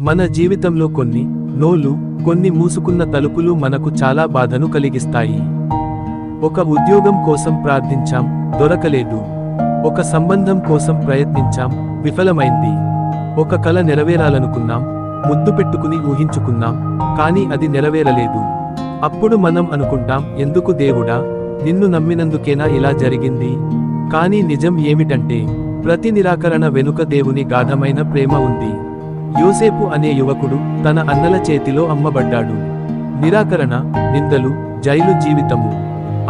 మన జీవితంలో కొన్ని నోలు కొన్ని మూసుకున్న తలుపులు మనకు చాలా బాధను కలిగిస్తాయి. ఒక ఉద్యోగం కోసం ప్రార్థించాం దొరకలేదు. ఒక సంబంధం కోసం ప్రయత్నించాం విఫలమైంది. ఒక కల నెరవేరాలనుకున్నాం ముద్దు పెట్టుకుని ఊహించుకున్నాం కానీ అది నెరవేరలేదు. అప్పుడు మనం అనుకుంటాం ఎందుకు దేవుడా నిన్ను నమ్మినందుకేనా ఇలా జరిగింది? కానీ నిజం ఏమిటంటే ప్రతి నిరాకరణ వెనుక దేవుని గాఢమైన ప్రేమ ఉంది. యోసేపు అనే యువకుడు తన అన్నల చేతిలో అమ్మబడ్డాడు. నిరాకరణ నిందలు జైలు జీవితము.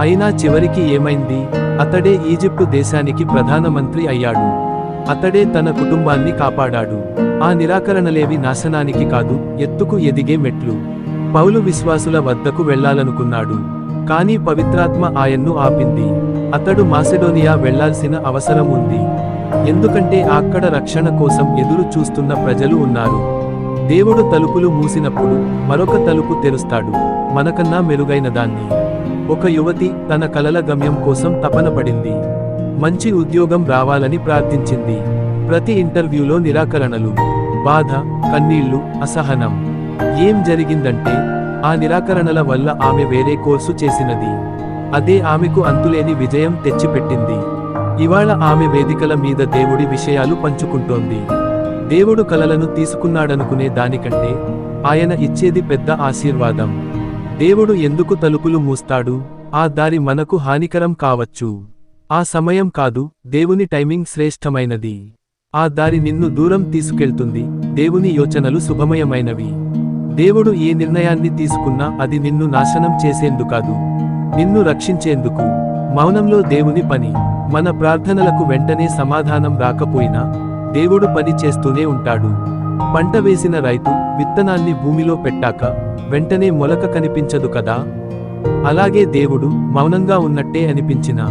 అయినా చివరికి ఏమైంది? అతడే ఈజిప్టు దేశానికి ప్రధానమంత్రి అయ్యాడు. అతడే తన కుటుంబాన్ని కాపాడాడు. ఆ నిరాకరణలేవి నాశనానికి కాదు ఎత్తుకు ఎదిగే మెట్లు. పౌలు విశ్వాసుల వద్దకు వెళ్ళాలనుకున్నాడు. కానీ పవిత్రాత్మ ఆయన్ను ఆపింది. అతడు మాసెడోనియా వెళ్ళాల్సిన అవసరం ఉంది ఎందుకంటే అక్కడ రక్షణ కోసం ఎదురు చూస్తున్న ప్రజలు ఉన్నారు. దేవుడు తలుపులు మూసినప్పుడు మరొక తలుపు తెరుస్తాడు. మనకన్నా మెరుగైన దాన్ని. ఒక యువతి తన కలల గమ్యం కోసం తపన పడింది. మంచి ఉద్యోగం రావాలని ప్రార్థించింది. ప్రతి ఇంటర్వ్యూలో నిరాకరణలు బాధ కన్నీళ్ళు అసహనం. ఏం జరిగిందంటే ఆ నిరాకరణల వల్ల ఆమె వేరే కోర్సు చేసినది. అదే ఆమెకు అంతులేని విజయం తెచ్చిపెట్టింది. ఇవాళ ఆమె వేదికల మీద దేవుడి విషయాలు పంచుకుంటోంది. దేవుడు కలలను తీసుకున్నాడనుకునే దానికంటే ఆయన ఇచ్చేది పెద్ద ఆశీర్వాదం. దేవుడు ఎందుకు తలుపులు మూస్తాడు? ఆ దారి మనకు హానికరం కావచ్చు. ఆ సమయం కాదు దేవుని టైమింగ్ శ్రేష్టమైనది. ఆ దారి నిన్ను దూరం తీసుకెళ్తుంది దేవుని యోచనలు శుభమయమైనవి. దేవుడు ఏ నిర్ణయాన్ని తీసుకున్నా అది నిన్ను నాశనం చేసేందుకాదు నిన్ను రక్షించేందుకు. మౌనంలో దేవుని పని. మన ప్రార్థనలకు వెంటనే సమాధానం రాకపోయినా దేవుడు పని చేస్తూనే ఉంటాడు. పంట వేసిన రైతు విత్తనాన్ని భూమిలో పెట్టాక వెంటనే మొలక కనిపించదు కదా? అలాగే దేవుడు మౌనంగా ఉన్నట్టే అనిపించిన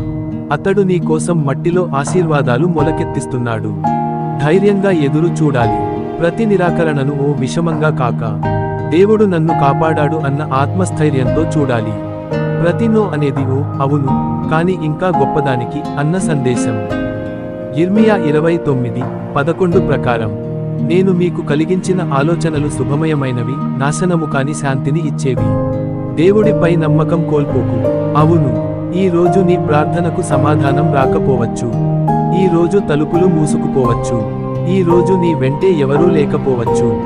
అతడు నీ కోసం మట్టిలో ఆశీర్వాదాలు మొలకెత్తిస్తున్నాడు. ధైర్యంగా ఎదురు చూడాలి. ప్రతి నిరాకరణను ఓ విషమంగా కాక దేవుడు నన్ను కాపాడాడు అన్న ఆత్మస్థైర్యంతో చూడాలి. ప్రతినో అనేది ఓ అవును కాని ఇంకా గొప్పదానికి అన్న సందేశం. ఇర్మియా ఇరవై తొమ్మిది పదకొండు ప్రకారం నేను మీకు కలిగించిన ఆలోచనలు శుభమయమైనవి నాశనము కాని శాంతిని ఇచ్చేవి. దేవుడిపై నమ్మకం కోల్పోకు అవును ఈ రోజు నీ ప్రార్థనకు సమాధానం రాకపోవచ్చు. ఈ రోజు తలుపులు మూసుకుపోవచ్చు. ఈ రోజు నీ వెంటే ఎవరూ లేకపోవచ్చు.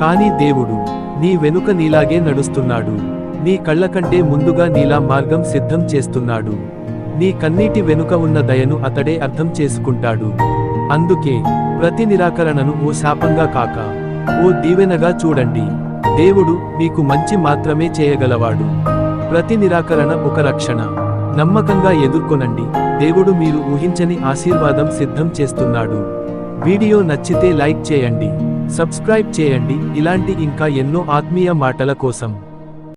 కానీ దేవుడు నీ వెనుక నీలాగే నడుస్తున్నాడు. నీ కళ్ళ కంటే ముందుగా నీలా మార్గం సిద్ధం చేస్తున్నాడు. నీ కన్నీటి వెనుక ఉన్న దయను అతడే అర్థం చేసుకుంటాడు. అందుకే ప్రతి నిరాకరణను ఓ శాపంగా కాక ఓ దీవెనగా చూడండి. దేవుడు మీకు మంచి మాత్రమే చేయగలవాడు. ప్రతి నిరాకరణ ఒక రక్షణ. నమ్మకంగా ఎదుర్కొనండి. దేవుడు మీరు ఊహించని ఆశీర్వాదం సిద్ధం చేస్తున్నాడు. వీడియో నచ్చితే లైక్ చేయండి. సబ్స్క్రైబ్ చేయండి. ఇలాంటి ఇంకా ఎన్నో ఆత్మీయ మాటల కోసం.